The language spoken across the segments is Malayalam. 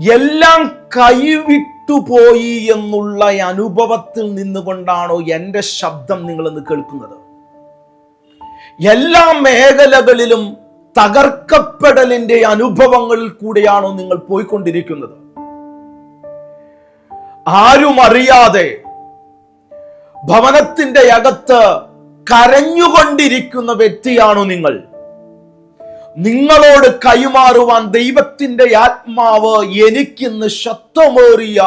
എല്ലാം കൈവിട്ടുപോയി എന്നുള്ള അനുഭവത്തിൽ നിന്നുകൊണ്ടാണോ എന്റെ ശബ്ദം നിങ്ങൾ ഇന്ന് കേൾക്കുന്നത്? എല്ലാ മേഖലകളിലും തകർക്കപ്പെടലിന്റെ അനുഭവങ്ങളിൽ കൂടെയാണോ നിങ്ങൾ പോയിക്കൊണ്ടിരിക്കുന്നത്? ആരും അറിയാതെ ഭവനത്തിന്റെ അകത്ത് കരഞ്ഞുകൊണ്ടിരിക്കുന്ന വ്യക്തിയാണോ നിങ്ങൾ? നിങ്ങളോട് കൈമാറുവാൻ ദൈവത്തിന്റെ ആത്മാവ് എനിക്കിന്ന് ശബ്ദമേറിയ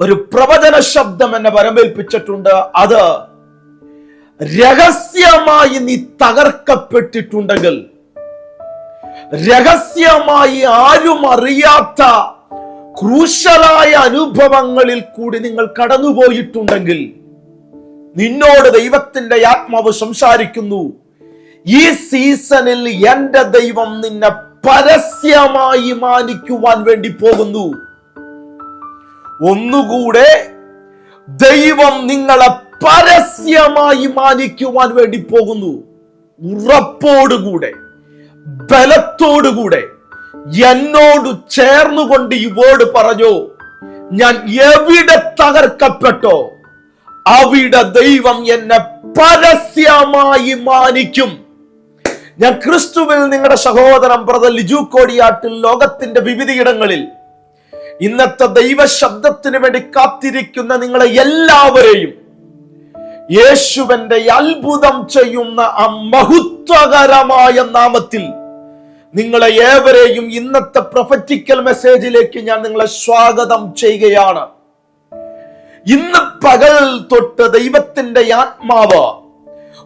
ഒരു പ്രവചന ശബ്ദം എന്നെ വരമേൽപ്പിച്ചിട്ടുണ്ട് അത് രഹസ്യമായി നീ തകർക്കപ്പെട്ടിട്ടുണ്ടെങ്കിൽ രഹസ്യമായി ആരും അറിയാത്ത ക്രൂശലായ അനുഭവങ്ങളിൽ കൂടി നിങ്ങൾ കടന്നുപോയിട്ടുണ്ടെങ്കിൽ നിന്നോട് ദൈവത്തിന്റെ ആത്മാവ് സംസാരിക്കുന്നു. ഈ സീസണിൽ എന്റെ ദൈവം നിന്നെ പരസ്യമായി മാനിക്കുവാൻ വേണ്ടി പോകുന്നു. ഒന്നുകൂടെ ദൈവം നിങ്ങളെ പരസ്യമായി മാനിക്കുവാൻ വേണ്ടി പോകുന്നു. ഉറപ്പോടുകൂടെ ബലത്തോടുകൂടെ എന്നോട് ചേർന്നുകൊണ്ട് ഈ വേർഡ് പറഞ്ഞു. ഞാൻ എവിടെ തകർക്കപ്പെട്ടോ അവിടെ ദൈവം എന്നെ പരസ്യമായി മാനിക്കും. ഞാൻ ക്രിസ്തുവിൽ നിങ്ങളുടെ സഹോദരൻ ബ്രദർ ലിജു കോടിയാട്ടിൽ ലോകത്തിന്റെ വിവിധയിടങ്ങളിൽ ഇന്നത്തെ ദൈവ ശബ്ദത്തിന് വേണ്ടി കാത്തിരിക്കുന്ന നിങ്ങളെ എല്ലാവരെയും യേശുവന്റെ അത്ഭുതം ചെയ്യുന്ന ആ മഹത്വകരമായ നാമത്തിൽ നിങ്ങളെ ഏവരെയും ഇന്നത്തെ പ്രൊഫറ്റിക്കൽ മെസ്സേജിലേക്ക് ഞാൻ നിങ്ങളെ സ്വാഗതം ചെയ്യുകയാണ്. ഇന്ന് പകൽ തൊട്ട് ദൈവത്തിന്റെ ആത്മാവ്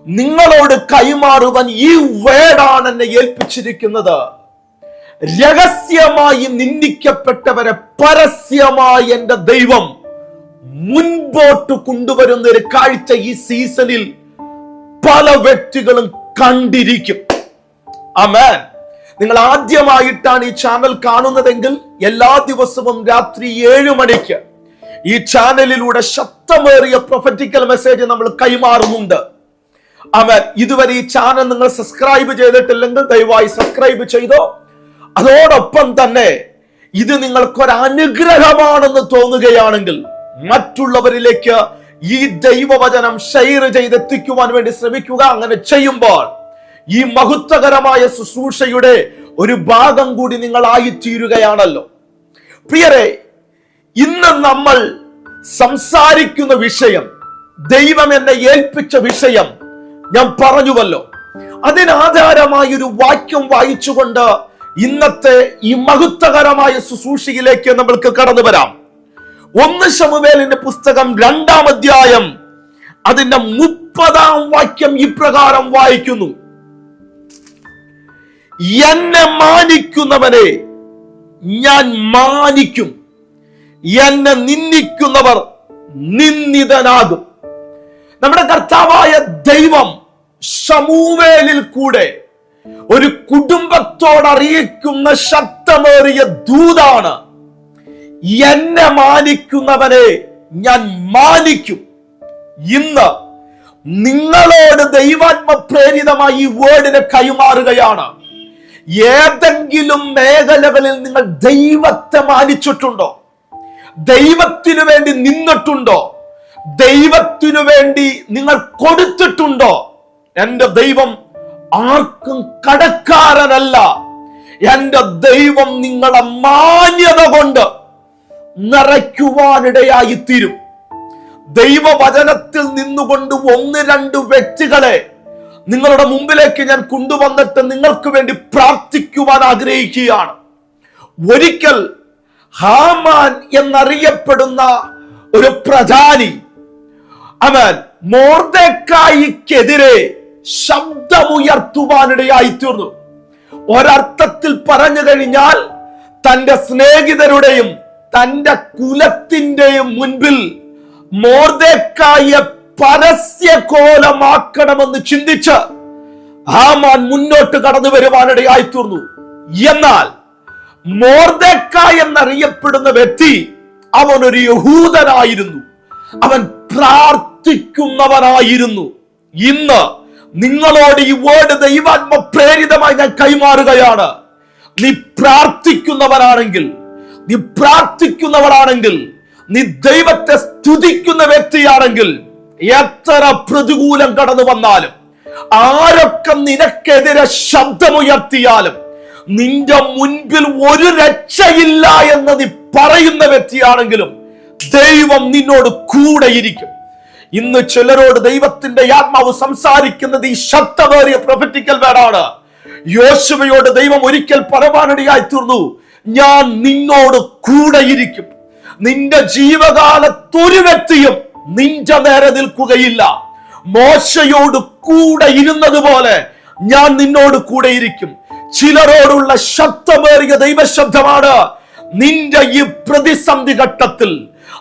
നിങ്ങളോട് കൈമാറുവാൻ ഈ വേടാണ് എന്നെ ഏൽപ്പിച്ചിരിക്കുന്നത്. രഹസ്യമായി നിന്ദിക്കപ്പെട്ടവരെ പരസ്യമായി എന്റെ ദൈവം മുൻപോട്ട് കൊണ്ടുവരുന്ന ഒരു കാഴ്ച ഈ സീസണിൽ പല വ്യക്തികളും കണ്ടിരിക്കും. അമേൻ നിങ്ങൾ ആദ്യമായിട്ടാണ് ഈ ചാനൽ കാണുന്നതെങ്കിൽ എല്ലാ ദിവസവും രാത്രി ഏഴ് മണിക്ക് ഈ ചാനലിലൂടെ ശക്തമേറിയ പ്രൊഫറ്റിക്കൽ മെസ്സേജ് നമ്മൾ കൈമാറുന്നുണ്ട്. അവൻ ഇതുവരെ ഈ ചാനൽ നിങ്ങൾ സബ്സ്ക്രൈബ് ചെയ്തിട്ടില്ലെങ്കിൽ ദയവായി സബ്സ്ക്രൈബ് ചെയ്തോ. അതോടൊപ്പം തന്നെ ഇത് നിങ്ങൾക്കൊരു അനുഗ്രഹമാണെന്ന് തോന്നുകയാണെങ്കിൽ മറ്റുള്ളവരിലേക്ക് ഈ ദൈവവചനം ഷെയർ ചെയ്തെത്തിക്കുവാൻ വേണ്ടി ശ്രമിക്കുക. അങ്ങനെ ചെയ്യുമ്പോൾ ഈ മഹത്വകരമായ ശുശ്രൂഷയുടെ ഒരു ഭാഗം കൂടി നിങ്ങൾ ആയിത്തീരുകയാണല്ലോ പ്രിയരെ ഇന്ന് നമ്മൾ സംസാരിക്കുന്ന വിഷയം ദൈവം എന്നെ ഏൽപ്പിച്ച വിഷയം ഞാൻ പറഞ്ഞുവല്ലോ. അതിനാധാരമായ ഒരു വാക്യം വായിച്ചുകൊണ്ട് ഇന്നത്തെ ഈ മഹത്വകരമായ ശുശ്രൂഷയിലേക്ക് നമ്മൾക്ക് കടന്നു വരാം. ഒന്ന് ശമുവേലിന്റെ പുസ്തകം രണ്ടാം അധ്യായം അതിന്റെ മുപ്പതാം വാക്യം ഇപ്രകാരം വായിക്കുന്നു. എന്നെ മാനിക്കുന്നവനെ ഞാൻ മാനിക്കും. എന്നെ നിന്ദിക്കുന്നവർ നിന്ദിതനാകും. നമ്മുടെ കർത്താവായ ദൈവം സമൂവേലിൽ കൂടെ ഒരു കുടുംബത്തോടറിയിക്കുന്ന ശക്തമേറിയ ദൂതാണ്. എന്നെ മാനിക്കുന്നവനെ ഞാൻ മാനിക്കും. ഇന്ന് നിങ്ങളോട് ദൈവാത്മ പ്രേരിതമായി ഈ വേർഡിനെ കൈമാറുകയാണ്. ഏതെങ്കിലും മേഖലകളിൽ നിങ്ങൾ ദൈവത്തെ മാനിച്ചിട്ടുണ്ടോ? ദൈവത്തിനു വേണ്ടി നിന്നിട്ടുണ്ടോ? ദൈവത്തിനു വേണ്ടി നിങ്ങൾ കൊടുത്തിട്ടുണ്ടോ? എന്റെ ദൈവം ആർക്കും കടക്കാരനല്ല. എന്റെ ദൈവം നിങ്ങളെ മാന്യത കൊണ്ട് നിറയ്ക്കുവാനിടയായി തീരും ദൈവവചനത്തിൽ നിന്നുകൊണ്ട് ഒന്ന് രണ്ട് വ്യക്തികളെ നിങ്ങളുടെ മുമ്പിലേക്ക് ഞാൻ കൊണ്ടുവന്നിട്ട് നിങ്ങൾക്ക് വേണ്ടി പ്രാർത്ഥിക്കുവാൻ ആഗ്രഹിക്കുകയാണ്. ഒരിക്കൽ ഹാമാൻ എന്നറിയപ്പെടുന്ന ഒരു പ്രധാനി അവൻ മോർദക്കായിക്കെതിരെ ശബ്ദമുയർത്തുവാനിടയായി തീർന്നു ഒരർത്ഥത്തിൽ പറഞ്ഞു കഴിഞ്ഞാൽ തന്റെ സ്നേഹിതരുടെയും തന്റെ കുലത്തിന്റെയും മുൻപിൽ മോർദേക്കായെ പരസ്യ കോലമാക്കണമെന്ന് ചിന്തിച്ച് ഹാമാൻ മുന്നോട്ട് കടന്നു വരുവാനിടയായി തീർന്നു എന്നാൽ മോർദേക്ക എന്നറിയപ്പെടുന്ന വ്യക്തി അവൻ ഒരു യഹൂദനായിരുന്നു. അവൻ പ്രാർത്ഥിക്കുന്നവനായിരുന്നു. ഇന്ന് നിങ്ങളോട് ഈ വേർഡ് ദൈവാത്മ പ്രേരിതമായി ഞാൻ കൈമാറുകയാണ്. നീ പ്രാർത്ഥിക്കുന്നവനാണെങ്കിൽ നീ പ്രാർത്ഥിക്കുന്നവരാണെങ്കിൽ നീ ദൈവത്തെ സ്തുതിക്കുന്ന വ്യക്തിയാണെങ്കിൽ എത്ര പ്രതികൂലം കടന്നു വന്നാലും ആരൊക്കെ നിനക്കെതിരെ ശബ്ദമുയർത്തിയാലും നിന്റെ മുൻപിൽ ഒരു രക്ഷയില്ല എന്ന് നീ പറയുന്ന വ്യക്തിയാണെങ്കിലും ദൈവം നിന്നോട് കൂടെയിരിക്കും. ഇന്ന് ചിലരോട് ദൈവത്തിന്റെ ആത്മാവ് സംസാരിക്കുന്നത് ഈ ശബ്ദമേറിയ പ്രൊഫറ്റിക്കൽ വേടാണ്. യോശുവയോട് ദൈവം ഒരിക്കൽ പരമാനടിയായി തീർന്നു. ഞാൻ നിന്നോട് കൂടെയിരിക്കും നിന്റെ ജീവകാലത്തൊരു വ്യക്തിയും നിന്റെ നേരെ നിൽക്കുകയില്ല. മോശയോട് കൂടെ ഇരുന്നത് പോലെ ഞാൻ നിന്നോട് കൂടെയിരിക്കും ചിലരോടുള്ള ശബ്ദമേറിയ ദൈവശബ്ദമാണ് നിന്റെ ഈ പ്രതിസന്ധി ഘട്ടത്തിൽ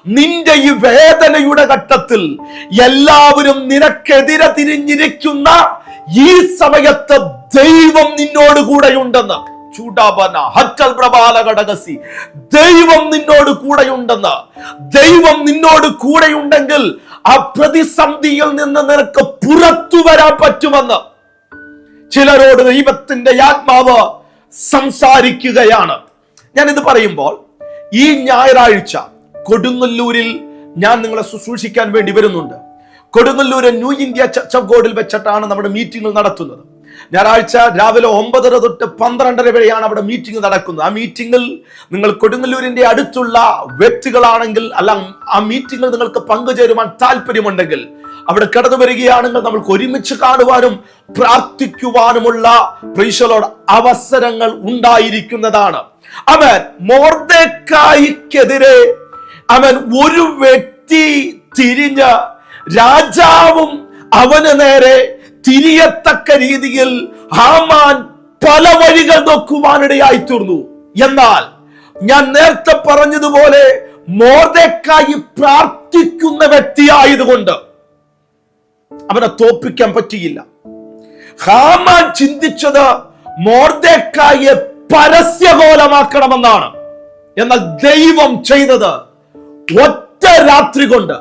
നിന്റെ ഈ വേദനയുടെ ഘട്ടത്തിൽ എല്ലാവരും നിനക്കെതിരെ തിരിഞ്ഞിരിക്കുന്ന ഈ സമയത്ത് ദൈവം നിന്നോട് കൂടെയുണ്ടെന്ന്. ചൂടാപന ഹറ്റൽ പ്രബാല ഘടകസി ദൈവം നിന്നോട് കൂടെയുണ്ടെന്ന്. ദൈവം നിന്നോട് കൂടെയുണ്ടെങ്കിൽ ആ പ്രതിസന്ധിയിൽ നിന്ന് നിനക്ക് പുറത്തു വരാൻ പറ്റുമെന്ന്. ചിലരോട് ദൈവത്തിന്റെ ആത്മാവ് സംസാരിക്കുകയാണ്. ഞാൻ ഇത് പറയുമ്പോൾ ഈ ഞായറാഴ്ച കൊടുങ്ങല്ലൂരിൽ ഞാൻ നിങ്ങളെ ശുശ്രൂഷിക്കാൻ വേണ്ടി വരുന്നുണ്ട്. കൊടുങ്ങല്ലൂര് ന്യൂ ഇന്ത്യ ചർച്ച് ഗോഡിൽ വെച്ചിട്ടാണ് നമ്മുടെ മീറ്റിംഗ് നടത്തുന്നത്. ഞായറാഴ്ച രാവിലെ ഒമ്പതര തൊട്ട് പന്ത്രണ്ടര വരെയാണ് അവിടെ മീറ്റിംഗ് നടക്കുന്നത്. ആ മീറ്റിംഗിൽ നിങ്ങൾ കൊടുങ്ങല്ലൂരിന്റെ അടുത്തുള്ള വ്യക്തികളാണെങ്കിൽ അല്ല ആ മീറ്റിംഗിൽ നിങ്ങൾക്ക് പങ്കുചേരുവാൻ താല്പര്യമുണ്ടെങ്കിൽ അവിടെ കടന്നു വരികയാണെങ്കിൽ നമ്മൾക്ക് ഒരുമിച്ച് കാണുവാനും പ്രാർത്ഥിക്കുവാനുമുള്ള പ്രീശലോട് അവസരങ്ങൾ ഉണ്ടായിരിക്കുന്നതാണ്. അവൻ മോർദേക്കായിക്കെതിരെ അവൻ ഒരു വ്യക്തി തിരിഞ്ഞ രാജാവും അവന് നേരെ തിരിയത്തക്ക രീതിയിൽ ഹാമാൻ പല വഴികൾ നോക്കുവാനിടയായി തീർന്നു എന്നാൽ ഞാൻ നേരത്തെ പറഞ്ഞതുപോലെ മോർദക്കായി പ്രാർത്ഥിക്കുന്ന വ്യക്തിയായതുകൊണ്ട് അവനെ തോപ്പിക്കാൻ പറ്റിയില്ല. ഹാമാൻ ചിന്തിച്ചത് മോർദക്കായെ പരസ്യകോലമാക്കണമെന്നാണ്. എന്നാൽ ദൈവം ചെയ്തത് ഒറ്റ രാത്രി കൊണ്ട്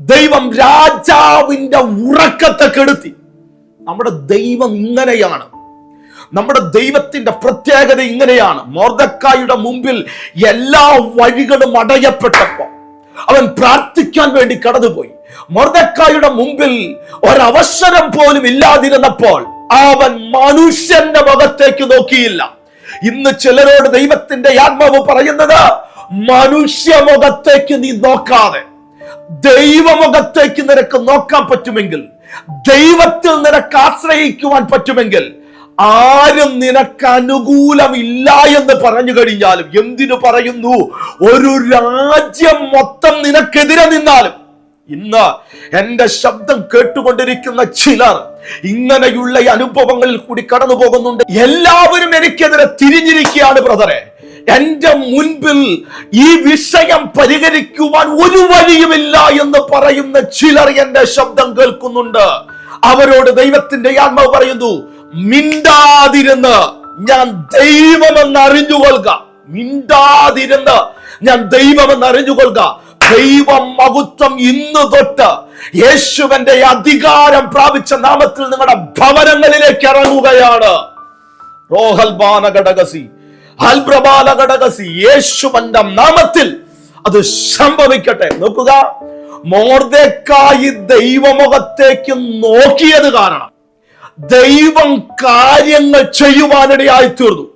ദൈവം രാജാവിന്റെ ഉറക്കത്തെ കെടുത്തി. നമ്മുടെ ദൈവം ഇങ്ങനെയാണ്. നമ്മുടെ ദൈവത്തിന്റെ പ്രത്യേകത ഇങ്ങനെയാണ്. മോർദക്കായുടെ മുമ്പിൽ എല്ലാ വഴികളും അടയപ്പെട്ടപ്പോ അവൻ പ്രാർത്ഥിക്കാൻ വേണ്ടി കടന്നുപോയി. മൊർദക്കായുടെ മുമ്പിൽ ഒരവസരം പോലും ഇല്ലാതിരുന്നപ്പോൾ അവൻ മനുഷ്യന്റെ മുഖത്തേക്ക് നോക്കിയില്ല. ഇന്ന് ചിലരോട് ദൈവത്തിന്റെ ആത്മാവ് പറയുന്നത് മനുഷ്യ മുഖത്തേക്ക് നീ നോക്കാതെ ദൈവമുഖത്തേക്ക് നിനക്ക് നോക്കാൻ പറ്റുമെങ്കിൽ ദൈവത്തിൽ നിനക്ക് ആശ്രയിക്കുവാൻ പറ്റുമെങ്കിൽ ആരും നിനക്ക് അനുകൂലമില്ല എന്ന് പറഞ്ഞു കഴിഞ്ഞാലും എന്തിനു പറയുന്നു? ഒരു രാജ്യം മൊത്തം നിനക്കെതിരെ നിന്നാലും ഇന്ന് എന്റെ ശബ്ദം കേട്ടുകൊണ്ടിരിക്കുന്ന ചിലർ ഇങ്ങനെയുള്ള അനുഭവങ്ങളിൽ കൂടി കടന്നു പോകുന്നുണ്ട് എല്ലാവരും എനിക്കെതിരെ തിരിഞ്ഞിരിക്കുകയാണ് ബ്രദറെ. എന്റെ മുൻപിൽ ഈ വിഷയം പരിഹരിക്കുവാൻ ഒരു വഴിയുമില്ല എന്ന് പറയുന്ന ചിലർ എന്റെ ശബ്ദം കേൾക്കുന്നുണ്ട്. അവരോട് ദൈവത്തിന്റെ ആത്മാവ് പറയുന്നു മിണ്ടാതിരുന്ന് ഞാൻ ദൈവമെന്ന് അറിഞ്ഞുകൊള്ളുക. മിണ്ടാതിരുന്ന് ഞാൻ ദൈവമെന്ന് അറിഞ്ഞുകൊള്ളുക. ദൈവം മഹത്വം ഇന്ന് തൊട്ട് യേശുവിന്റെ അധികാരം പ്രാപിച്ച നാമത്തിൽ നിങ്ങളുടെ ഭവനങ്ങളിലേക്ക് ഇറങ്ങുകയാണ്. റോഹൽബാന ഘടകസി യേശുവന്റെ നാമത്തിൽ അത് സംഭവിക്കട്ടെ. നോക്കുക. മോർദേക്കായി ദൈവമുഖത്തേക്ക് നോക്കിയത് കാരണം ദൈവം കാര്യങ്ങൾ ചെയ്യുവാനിടയായി തീർന്നു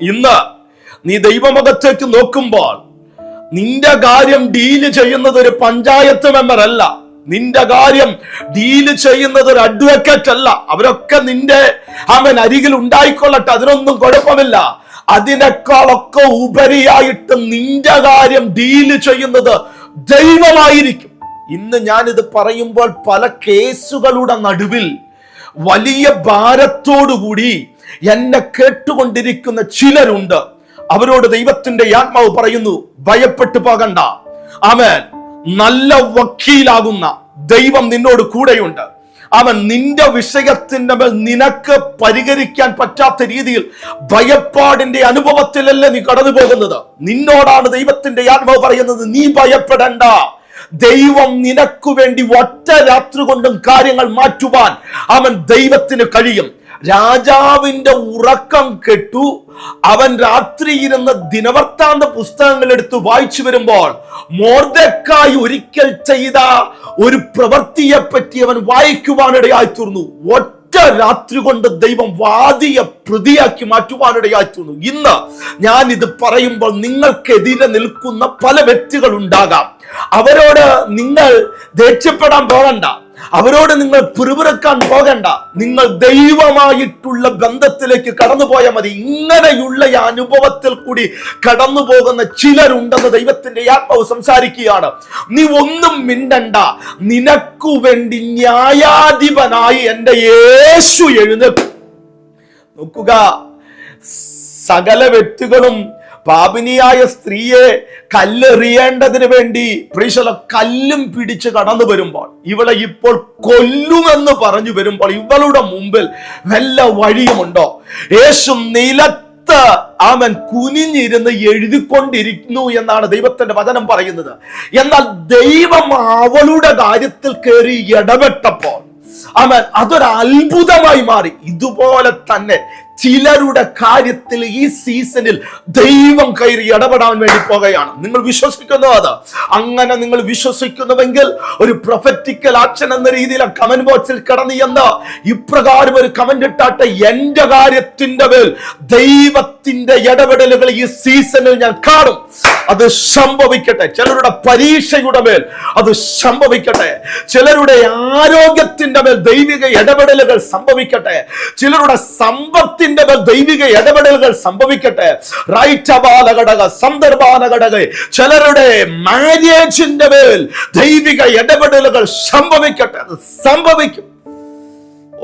ഇന്ന് നീ ദൈവമുഖത്തേക്ക് നോക്കുമ്പോൾ നിന്റെ കാര്യം ഡീൽ ചെയ്യുന്നത് ഒരു പഞ്ചായത്ത് മെമ്പർ അല്ല നിന്റെ കാര്യം ഡീൽ ചെയ്യുന്നത് ഒരു അഡ്വക്കേറ്റ് അല്ല അവരൊക്കെ നിന്റെ അവൻ അരികിൽ ഉണ്ടായിക്കൊള്ളട്ടെ. അതിനൊന്നും കുഴപ്പമില്ല. അതിനേക്കാളൊക്കെ ഉപരിയായിട്ട് നിന്റെ കാര്യം ഡീൽ ചെയ്യുന്നത് ദൈവമായിരിക്കും. ഇന്ന് ഞാനിത് പറയുമ്പോൾ പല കേസുകളുടെ നടുവിൽ വലിയ ഭാരത്തോടുകൂടി എന്നെ കേട്ടുകൊണ്ടിരിക്കുന്ന ചിലരുണ്ട്. അവരോട് ദൈവത്തിന്റെ ആത്മാവ് പറയുന്നു ഭയപ്പെട്ടു പോകണ്ട. അവൻ നല്ല വക്കീലാകുന്ന ദൈവം നിന്നോട് കൂടെയുണ്ട്. അവൻ നിന്റെ വിഷയത്തിന്റെ മേൽ നിനക്ക് പരിഹരിക്കാൻ പറ്റാത്ത രീതിയിൽ ഭയപ്പാടിന്റെ അനുഭവത്തിലല്ലേ നീ കടന്നു പോകുന്നത് നിന്നോടാണ് ദൈവത്തിന്റെ ആത്മാവ് പറയുന്നത് നീ ഭയപ്പെടണ്ട. ദൈവം നിനക്കു വേണ്ടി ഒറ്റ രാത്രി കൊണ്ടും കാര്യങ്ങൾ മാറ്റുവാൻ അവൻ ദൈവത്തിന് കഴിയും. രാജാവിന്റെ ഉറക്കം കെട്ടു. അവൻ രാത്രി ഇരുന്ന ദിനവർത്താന്ത പുസ്തകങ്ങൾ എടുത്ത് വായിച്ചു വരുമ്പോൾ മോർദക്കായി ഒരിക്കൽ ചെയ്ത ഒരു പ്രവൃത്തിയെ പറ്റി അവൻ വായിക്കുവാനിടയായി തീർന്നു. ഒറ്റ രാത്രി കൊണ്ട് ദൈവം വാദിയെ പ്രതിയാക്കി മാറ്റുവാനിടയായി തീർന്നു. ഇന്ന് ഞാൻ ഇത് പറയുമ്പോൾ നിങ്ങൾക്കെതിരെ നിൽക്കുന്ന പല വ്യക്തികൾ ഉണ്ടാകാം അവരോട് നിങ്ങൾ ദേഷ്യപ്പെടാൻ പോകണ്ട. അവരോട് നിങ്ങൾ പിറുപിറുക്കാൻ പോകണ്ട. നിങ്ങൾ ദൈവമായിട്ടുള്ള ബന്ധത്തിലേക്ക് കടന്നു പോയാൽ മതി. ഇങ്ങനെയുള്ള ഈ അനുഭവത്തിൽ കൂടി കടന്നു പോകുന്ന ചിലരുണ്ടെന്ന് ദൈവത്തിന്റെ ആത്മാവ് സംസാരിക്കുകയാണ്. നീ ഒന്നും മിണ്ടണ്ട. നിനക്കു വേണ്ടി ന്യായാധിപനായി എന്റെ യേശു എഴുന്നേൽക്കും. നോക്കുക. സകല വ്യക്തികളും പാപിനിയായ സ്ത്രീയെ കല്ലെറിയേണ്ടതിന് വേണ്ടി പ്രീശല കല്ലും പിടിച്ച് കടന്നു വരുമ്പോൾ ഇവളെ ഇപ്പോൾ കൊല്ലുമെന്ന് പറഞ്ഞു വരുമ്പോൾ ഇവളുടെ മുമ്പിൽ നല്ല വഴിയുമുണ്ടോ? യേശു നിലത്ത് അവൻ കുനിഞ്ഞിരുന്ന് എഴുതിക്കൊണ്ടിരിക്കുന്നു എന്നാണ് ദൈവത്തിന്റെ വചനം പറയുന്നത്. എന്നാൽ ദൈവം അവളുടെ കാര്യത്തിൽ കയറി ഇടപെട്ടപ്പോൾ അവൻ അതൊരു അത്ഭുതമായി മാറി. ഇതുപോലെ തന്നെ ചിലരുടെ കാര്യത്തിൽ ഈ സീസണിൽ ദൈവം കയറി ഇടപെടാൻ വേണ്ടി പോകുകയാണ് നിങ്ങൾ വിശ്വസിക്കുന്നു അത്? അങ്ങനെ നിങ്ങൾ വിശ്വസിക്കുന്നുവെങ്കിൽ ഒരു പ്രൊഫറ്റിക്കൽ ആക്ഷൻ എന്ന രീതിയിൽ കമന്റ് ബോക്സിൽ കടന്നു എന്ന് ഇപ്രകാരം ഒരു കമന്റ് ഇട്ടാട്ടെ എന്റെ കാര്യത്തിന്റെ മേൽ ദൈവത്തിന്റെ ഇടപെടലുകൾ ഈ സീസണിൽ ഞാൻ കാണും. അത് സംഭവിക്കട്ടെ. ചിലരുടെ പരീക്ഷയുടെ മേൽ അത് സംഭവിക്കട്ടെ. ചിലരുടെ ആരോഗ്യത്തിന്റെ മേൽ ദൈവിക ഇടപെടലുകൾ സംഭവിക്കട്ടെ. ചിലരുടെ സമ്പത്തിന്റെ മേൽ ദൈവിക ഇടപെടലുകൾ സംഭവിക്കട്ടെ. റൈറ്റ് അപാല ഘടക സന്ദർഭാന ഘടക ചിലരുടെ മാര്യേജിന്റെ മേൽ ദൈവിക ഇടപെടലുകൾ സംഭവിക്കട്ടെ. അത് സംഭവിക്കും.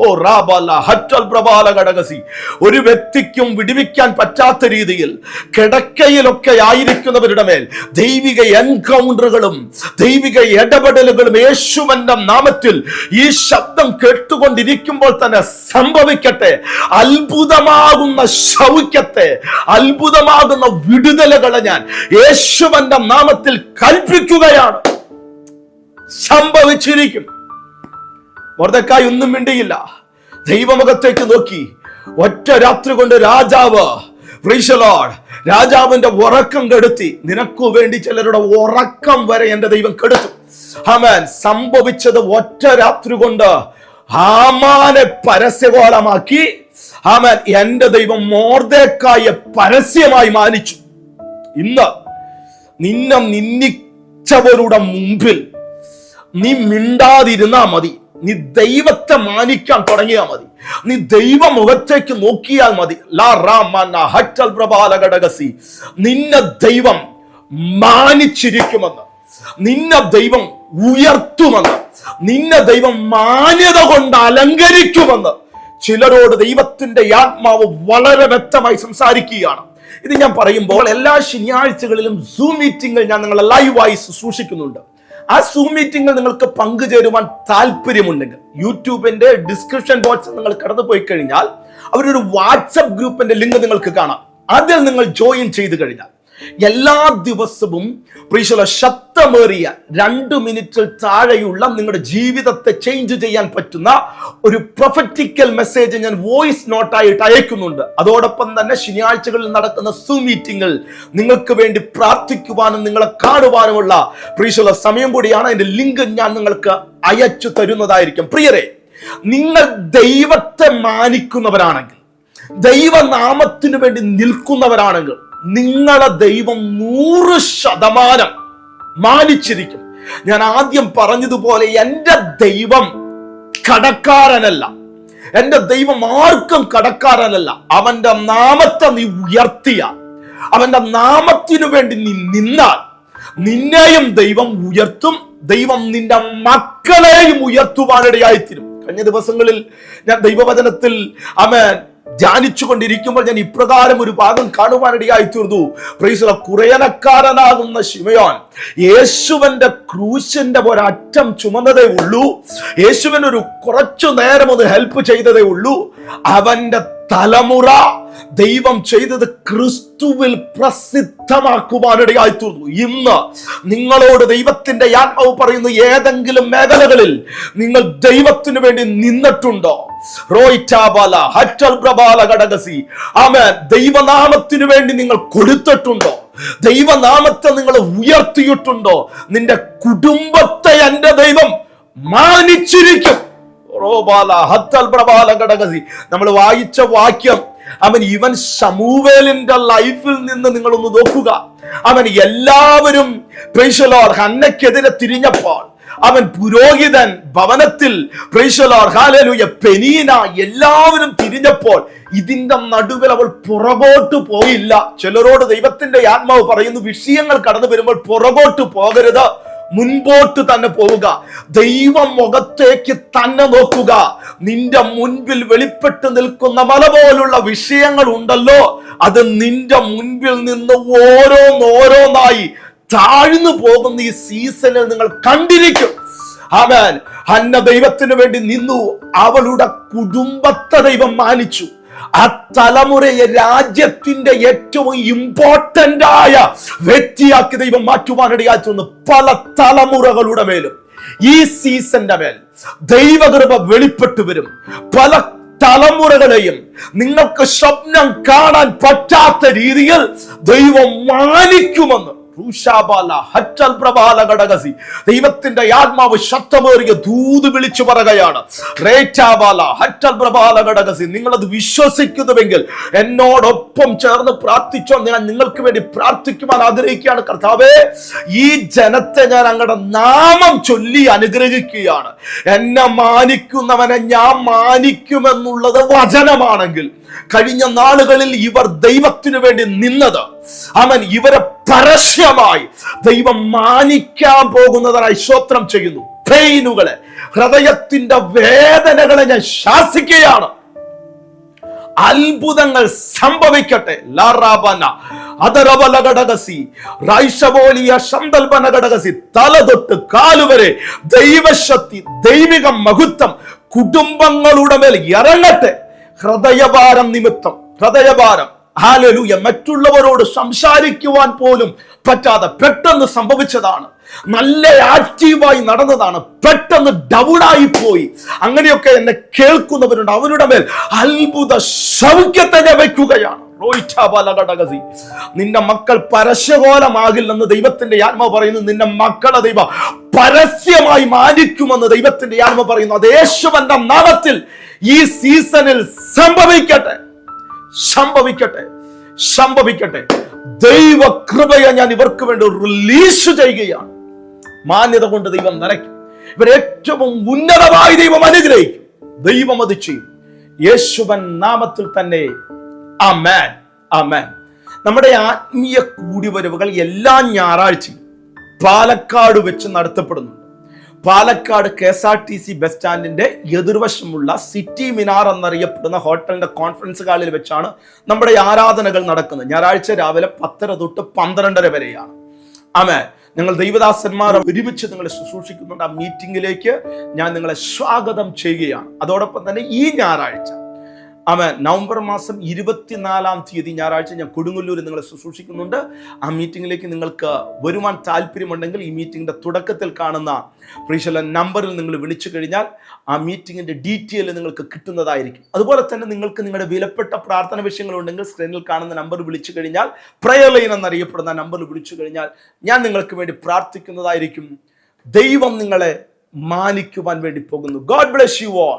ഓ റാബല ഹറ്റൽ പ്രബാല ഘടകസി ഒരു വ്യക്തിക്കും വിടിവിക്കാൻ പറ്റാത്ത രീതിയിൽ കിടക്കയിലൊക്കെ ആയിരിക്കുന്നവരുടെ മേൽ ദൈവിക എൻകൗണ്ടറുകളും ദൈവിക ഇടപെടലുകളും യേശുവന്റെ നാമത്തിൽ ഈ ശബ്ദം കേട്ടുകൊണ്ടിരിക്കുമ്പോൾ തന്നെ സംഭവിക്കട്ടെ. അത്ഭുതമാകുന്ന ശൗക്യത്തെ അത്ഭുതമാകുന്ന വിടുതലുകളെ ഞാൻ യേശുവന്റെ നാമത്തിൽ കൽപ്പിക്കുകയാണ്. സംഭവിച്ചിരിക്കും. മൊർദക്കായി ഒന്നും മിണ്ടിയില്ല. ദൈവമുഖത്തേക്ക് നോക്കി. ഒറ്റ രാത്രി കൊണ്ട് രാജാവ് രാജാവിന്റെ ഉറക്കം കെടുത്തി. നിനക്കു വേണ്ടി ചിലരുടെ ഉറക്കം വരെ എന്റെ ദൈവം കെടുത്തു. ഹമൻ സംഭവിച്ചത് ഒറ്റ രാത്രി കൊണ്ട് ഹാമാനെ പരസ്യകോലമാക്കി ഹമൻ എന്റെ ദൈവം മോർദേക്കായെ പരസ്യമായി മാനിച്ചു. ഇന്ന് നിന്നെ നിന്നിച്ചവരുടെ മുമ്പിൽ നീ മിണ്ടാതിരുന്നാ മതി. നീ ദൈവത്തെ മാനിക്കാൻ തുടങ്ങിയാൽ മതി. നീ ദൈവ മുഖത്തേക്ക് നോക്കിയാൽ മതി. ലാ ഹറ്റൽ പ്രഭാല ഘടകസി നിന്നെ ദൈവം മാനിച്ചിരിക്കുമെന്ന്. നിന്നെ ദൈവം ഉയർത്തുമെന്ന്. നിന്നെ ദൈവം മാന്യത കൊണ്ട് അലങ്കരിക്കുമെന്ന്. ചിലരോട് ദൈവത്തിന്റെ ആത്മാവ് വളരെ വ്യക്തമായി സംസാരിക്കുകയാണ്. ഇത് ഞാൻ പറയുമ്പോൾ എല്ലാ ശനിയാഴ്ചകളിലും സൂം മീറ്റിംഗിൽ ഞാൻ നിങ്ങളെ ലൈവായി ശുശ്രൂഷിക്കുന്നുണ്ട് ആ സൂം മീറ്റിംഗിൽ നിങ്ങൾക്ക് പങ്കുചേരുവാൻ താല്പര്യമുണ്ടെങ്കിൽ യൂട്യൂബിന്റെ ഡിസ്ക്രിപ്ഷൻ ബോക്സ് നിങ്ങൾ കടന്നു പോയി കഴിഞ്ഞാൽ അവരൊരു വാട്സപ്പ് ഗ്രൂപ്പിന്റെ ലിങ്ക് നിങ്ങൾക്ക് കാണാം. അതിൽ നിങ്ങൾ ജോയിൻ ചെയ്ത് കഴിഞ്ഞാൽ എല്ലാ ദിവസവും പ്രീശല ശക്തമേറിയ രണ്ട് മിനിറ്റിൽ താഴെയുള്ള നിങ്ങളുടെ ജീവിതത്തെ ചേഞ്ച് ചെയ്യാൻ പറ്റുന്ന ഒരു പ്രൊഫറ്റിക്കൽ മെസ്സേജ് ഞാൻ വോയിസ് നോട്ടായിട്ട് അയക്കുന്നുണ്ട്. അതോടൊപ്പം തന്നെ ശനിയാഴ്ചകളിൽ നടക്കുന്ന സൂ മീറ്റിംഗിൽ നിങ്ങൾക്ക് വേണ്ടി പ്രാർത്ഥിക്കുവാനും നിങ്ങളെ കാണുവാനുമുള്ള പ്രീശല സമയം കൂടിയാണ്. അതിന്റെ ലിങ്ക് ഞാൻ നിങ്ങൾക്ക് അയച്ചു തരുന്നതായിരിക്കും. പ്രിയരെ നിങ്ങൾ ദൈവത്തെ മാനിക്കുന്നവരാണെങ്കിൽ ദൈവനാമത്തിനു വേണ്ടി നിൽക്കുന്നവരാണെങ്കിൽ നിങ്ങളെ ദൈവം നൂറ് ശതമാനം മാനിച്ചിരിക്കും. ഞാൻ ആദ്യം പറഞ്ഞതുപോലെ എന്റെ ദൈവം കടക്കാരനല്ല. എന്റെ ദൈവം ആർക്കും കടക്കാരനല്ല. അവന്റെ നാമത്തെ നീ ഉയർത്തിയ അവന്റെ നാമത്തിനു വേണ്ടി നീ നിന്നാൽ നിന്നെയും ദൈവം ഉയർത്തും ദൈവം നിന്റെ മക്കളെയും ഉയർത്തുവാനിടയായിത്തീരും. കഴിഞ്ഞ ദിവസങ്ങളിൽ ഞാൻ ദൈവവചനത്തിൽ അവൻ ധ്യാനിച്ചു കൊണ്ടിരിക്കുമ്പോൾ ഞാൻ ഇപ്രകാരം ഒരു ഭാഗം കാണുവാനിടയായി തീർന്നു. പ്രൈസുള്ള കുറയനക്കാരനാകുന്ന ശിമയോൻ യേശുവന്റെ ക്രൂശന്റെ ഒരറ്റം ചുമന്നതേ ഉള്ളൂ. യേശുവിന് ഒരു കുറച്ചു നേരം ഒന്ന് ഹെൽപ്പ് ചെയ്തതേ ഉള്ളൂ. അവന്റെ തലമുറ ദൈവം ചെയ്തത് ക്രിസ്തുവിൽ പ്രസിദ്ധമാക്കുവാനിടയായി തീർന്നു ഇന്ന് നിങ്ങളോട് ദൈവത്തിന്റെ ആത്മാവ് പറയുന്ന ഏതെങ്കിലും മേഖലകളിൽ നിങ്ങൾ ദൈവത്തിനു വേണ്ടി നിന്നിട്ടുണ്ടോ? ആമേൻ. ദൈവനാമത്തിനു വേണ്ടി നിങ്ങൾ കൊടുത്തിട്ടുണ്ടോ? ദൈവനാമത്തെ നിങ്ങൾ ഉയർത്തിയിട്ടുണ്ടോ? നിന്റെ കുടുംബത്തെ എന്റെ ദൈവം മാനിച്ചിരിക്കും. നമ്മൾ വായിച്ച വാക്യം അവൻ ഇവൻ സമൂവേലിന്റെ ലൈഫിൽ നിന്ന് നിങ്ങൾ ഒന്ന് നോക്കുക. അവൻ എല്ലാവരും പ്രൈശലോർ ഹന്നക്കെതിരെ തിരിഞ്ഞപ്പോൾ അവൻ പുരോഹിതൻ ഭവനത്തിൽ പെനീന എല്ലാവരും തിരിഞ്ഞപ്പോൾ ഇതിന്റെ നടുവിൽ അവൾ പുറകോട്ട് പോയില്ല. ചിലരോട് ദൈവത്തിന്റെ ആത്മാവ് പറയുന്നു വിഷയങ്ങൾ കടന്നു വരുമ്പോൾ പുറകോട്ട് പോകരുത്. മുൻപോട്ട് തന്നെ പോവുക. ദൈവം മുഖത്തേക്ക് തന്നെ നോക്കുക. നിന്റെ മുൻപിൽ വെളിപ്പെട്ട് നിൽക്കുന്ന മല പോലുള്ള വിഷയങ്ങൾ ഉണ്ടല്ലോ. അത് നിന്റെ മുൻപിൽ നിന്ന് ഓരോന്നോരോന്നായി താഴ്ന്നു പോകുന്ന ഈ സീസണിൽ നിങ്ങൾ കണ്ടിരിക്കും. അവൻ അന്ന ദൈവത്തിന് വേണ്ടി നിന്നു. അവളുടെ കുടുംബത്തെ ദൈവം മാനിച്ചു. ആ തലമുറയെ രാജ്യത്തിന്റെ ഏറ്റവും ഇമ്പോർട്ടന്റ് ആയ വ്യക്തിയാക്കി ദൈവം മാറ്റുവാനിടയാറ്റുന്ന പല തലമുറകളുടെ മേലും ഈ സീസന്റെ മേൽ ദൈവകൃപ വെളിപ്പെട്ടു വരും. പല തലമുറകളെയും നിങ്ങൾക്ക് സ്വപ്നം കാണാൻ പറ്റാത്ത രീതിയിൽ ദൈവം മാനിക്കുമെന്ന് ദൈവത്തിന്റെ ആത്മാവ് ശക്തമേറിയ ദൂത് വിളിച്ചു പറയുകയാണ്. നിങ്ങളത് വിശ്വസിക്കുന്നുവെങ്കിൽ എന്നോടൊപ്പം ചേർന്ന് പ്രാർത്ഥിച്ചോ ഞാൻ നിങ്ങൾക്ക് വേണ്ടി പ്രാർത്ഥിക്കുവാൻ ആഗ്രഹിക്കുകയാണ്. കർത്താവേ ഈ ജനത്തെ ഞാൻ അങ്ങയുടെ നാമം ചൊല്ലി അനുഗ്രഹിക്കുകയാണ്. എന്നെ മാനിക്കുന്നവനെ ഞാൻ മാനിക്കുമെന്നുള്ളത് വചനമാണെങ്കിൽ കഴിഞ്ഞ നാളുകളിൽ ഇവർ ദൈവത്തിനു വേണ്ടി നിന്നത്. അവൻ ഇവരെ പരസ്യമായി ദൈവം മാനിക്കാൻ പോകുന്നതായി സ്വത്രം ചെയ്യുന്നു. പെയിനുകളെ ഹൃദയത്തിന്റെ വേദനകളെ ഞാൻ ശാസിക്കുകയാണ്. അത്ഭുതങ്ങൾ സംഭവിക്കട്ടെ. ലാറാബന അതരബലഘടകസി റൈഷബോലിയ ശന്തൽബനഘടകസി തല തൊട്ട് കാലുവരെ ദൈവശക്തി ദൈവിക മഹുത്വം കുടുംബങ്ങളുടെ മേൽ ഇറങ്ങട്ടെ. ഹൃദയഭാരം നിമിത്തം ഹൃദയഭാരം. ഹാലലൂയ മറ്റുള്ളവരോട് സംസാരിക്കുവാൻ പോലും പറ്റാതെ പെട്ടെന്ന് സംഭവിച്ചതാണ്. നല്ല ആക്റ്റീവായി നടന്നതാണ്. പെട്ടെന്ന് ഡൗണായി പോയി. അങ്ങനെയൊക്കെ എന്നെ കേൾക്കുന്നവരുണ്ട്. അവരുടെ മേൽ അത്ഭുത സൗഖ്യത്തെ റോയിച്ചാബാലഘടകസി. നിന്റെ മക്കൾ പരസ്യകോലമാകില്ലെന്ന് ദൈവത്തിന്റെ ആത്മ പറയുന്നു. നിന്റെ മക്കളെ ദൈവ പരസ്യമായി മാനിക്കുമെന്ന് ദൈവത്തിന്റെ ആത്മ പറയുന്നു. അത് യേശുവന്റെ നാമത്തിൽ ഈ സീസണിൽ സംഭവിക്കട്ടെ. സംഭവിക്കട്ടെ. സംഭവിക്കട്ടെ. ദൈവ കൃപയെ ഞാൻ ഇവർക്ക് വേണ്ടി റിലീസ് ചെയ്യുകയാണ്. മാന്യത കൊണ്ട് ദൈവം നിറയ്ക്കും ഇവർ ഏറ്റവും ഉന്നതമായി ദൈവം അനുഗ്രഹിക്കും. ദൈവം അത് ചെയ്യും. യേശുവൻ നാമത്തിൽ തന്നെ അമേൻ അമേൻ നമ്മുടെ ആത്മീയ കൂടിവരവുകൾ എല്ലാ ഞായറാഴ്ചയും പാലക്കാട് വെച്ച് നടത്തപ്പെടുന്നുണ്ട് Palakkad K S R T C bus സ്റ്റാൻഡിന്റെ എതിർവശമുള്ള സിറ്റി മിനാർ എന്നറിയപ്പെടുന്ന ഹോട്ടലിന്റെ കോൺഫറൻസ് ഹാളിൽ വെച്ചാണ് നമ്മുടെ ആരാധനകൾ നടക്കുന്നത്. ഞായറാഴ്ച രാവിലെ പത്തര തൊട്ട് പന്ത്രണ്ടര വരെയാണ്. ആമേ നിങ്ങൾ ദൈവദാസന്മാർ ഒരുമിച്ച് നിങ്ങളെ ശുശ്രൂഷിക്കുന്നുണ്ട്. ആ മീറ്റിംഗിലേക്ക് ഞാൻ നിങ്ങളെ സ്വാഗതം ചെയ്യുകയാണ്. അതോടൊപ്പം തന്നെ ഈ ഞായറാഴ്ച അവൻ നവംബർ മാസം ഇരുപത്തിനാലാം തീയതി ഞായറാഴ്ച ഞാൻ കൊടുങ്ങല്ലൂർ നിങ്ങളെ ശുശ്രൂഷിക്കുന്നുണ്ട്. ആ മീറ്റിംഗിലേക്ക് നിങ്ങൾക്ക് വരുവാൻ താല്പര്യമുണ്ടെങ്കിൽ ഈ മീറ്റിംഗിന്റെ തുടക്കത്തിൽ കാണുന്ന പ്രീശല നമ്പറിൽ നിങ്ങൾ വിളിച്ചു കഴിഞ്ഞാൽ ആ മീറ്റിംഗിന്റെ ഡീറ്റെയിൽ നിങ്ങൾക്ക് കിട്ടുന്നതായിരിക്കും. അതുപോലെ തന്നെ നിങ്ങൾക്ക് നിങ്ങളുടെ വിലപ്പെട്ട പ്രാർത്ഥന വിഷയങ്ങളുണ്ടെങ്കിൽ സ്ക്രീനിൽ കാണുന്ന നമ്പർ വിളിച്ചു കഴിഞ്ഞാൽ പ്രയർ ലൈൻ എന്നറിയപ്പെടുന്ന നമ്പറിൽ വിളിച്ചു കഴിഞ്ഞാൽ ഞാൻ നിങ്ങൾക്ക് വേണ്ടി പ്രാർത്ഥിക്കുന്നതായിരിക്കും. ദൈവം നിങ്ങളെ മാനിക്കുവാൻ വേണ്ടി പോകുന്നു. God bless you all